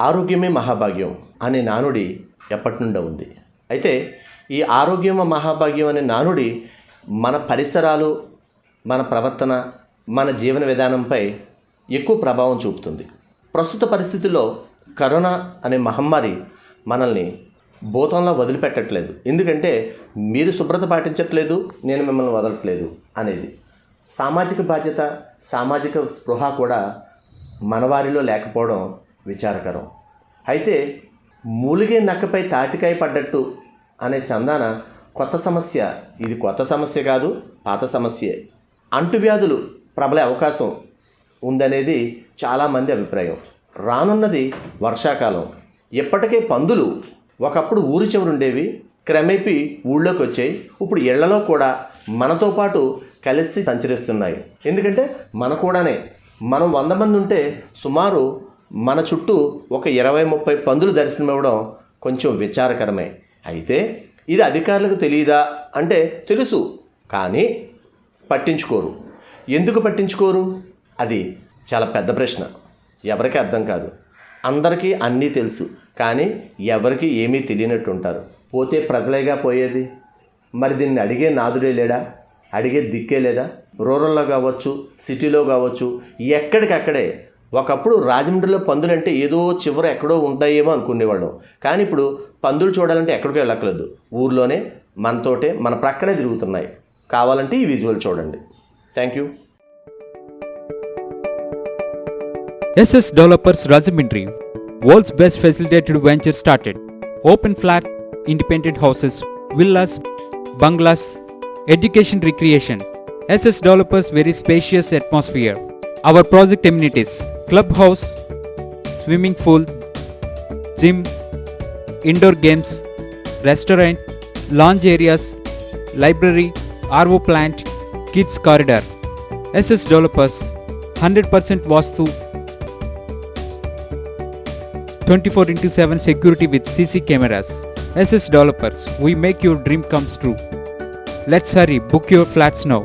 ఆరోగ్యమే మహాభాగ్యం అనే నానుడి ఎప్పటి నుండో ఉంది. అయితే ఈ ఆరోగ్యం మహాభాగ్యం అనే నానుడి మన పరిసరాలు మన ప్రవర్తన మన జీవన విధానంపై ఎక్కువ ప్రభావం చూపుతుంది. ప్రస్తుత పరిస్థితుల్లో కరోనా అనే మహమ్మారి మనల్ని భూతంలో వదిలిపెట్టట్లేదు. ఎందుకంటే మీరు శుభ్రత పాటించట్లేదు నేను మిమ్మల్ని వదలట్లేదు అనేది. సామాజిక బాధ్యత సామాజిక స్పృహ కూడా మనవారిలో లేకపోవడం విచారకరం. అయితే మూలిగే నక్కపై తాటికాయ పడ్డట్టు అనే చందాన కొత్త సమస్య. ఇది కొత్త సమస్య కాదు పాత సమస్యే. అంటువ్యాధులు ప్రబలే అవకాశం ఉందనేది చాలామంది అభిప్రాయం. రానున్నది వర్షాకాలం. ఇప్పటికే పందులు ఒకప్పుడు ఊరి చివరుండేవి క్రమేపీ ఊళ్ళోకి వచ్చాయి. ఇప్పుడు ఇళ్ళలో కూడా మనతో పాటు కలిసి సంచరిస్తున్నాయి. ఎందుకంటే మన కూడానే మనం వంద మంది ఉంటే సుమారు మన చుట్టూ ఒక ఇరవై ముప్పై పందులు దర్శనమివ్వడం కొంచెం విచారకరమే. అయితే ఇది అధికారులకు తెలియదా అంటే తెలుసు కానీ పట్టించుకోరు. ఎందుకు పట్టించుకోరు? అది చాలా పెద్ద ప్రశ్న. ఎవరికి అర్థం కాదు. అందరికీ అన్నీ తెలుసు కానీ ఎవరికి ఏమీ తెలియనట్టు ఉంటారు. పోతే ప్రజలేగా పోయేది? మరి దీన్ని అడిగే నాదుడే లేడా? అడిగే దిక్కే లేదా? రూరల్లో కావచ్చు సిటీలో కావచ్చు ఎక్కడికక్కడే ఒకప్పుడు రాజమండ్రిలో పందులు అంటే ఏదో చివర ఎక్కడో ఉంటాయేమో అనుకునేవాళ్ళం. కానీ ఇప్పుడు పందులు చూడాలంటే ఎక్కడికి వెళ్ళక్కర్లేదు. ఊర్లోనే మనతోటే మన ప్రక్కనే తిరుగుతున్నాయి. కావాలంటే ఈ విజువల్ చూడండి. Thank you SS developers Rajahmundry world's best facilitated venture started open flat independent houses villas bungalows education recreation SS developers very spacious atmosphere Our project amenities, clubhouse, swimming pool, gym, indoor games, restaurant, lounge areas, library, RO plant, kids corridor. SS Developers, 100% Vastu 24 into 7 security with CC cameras. SS Developers, we make your dream comes true. Let's hurry, book your flats now.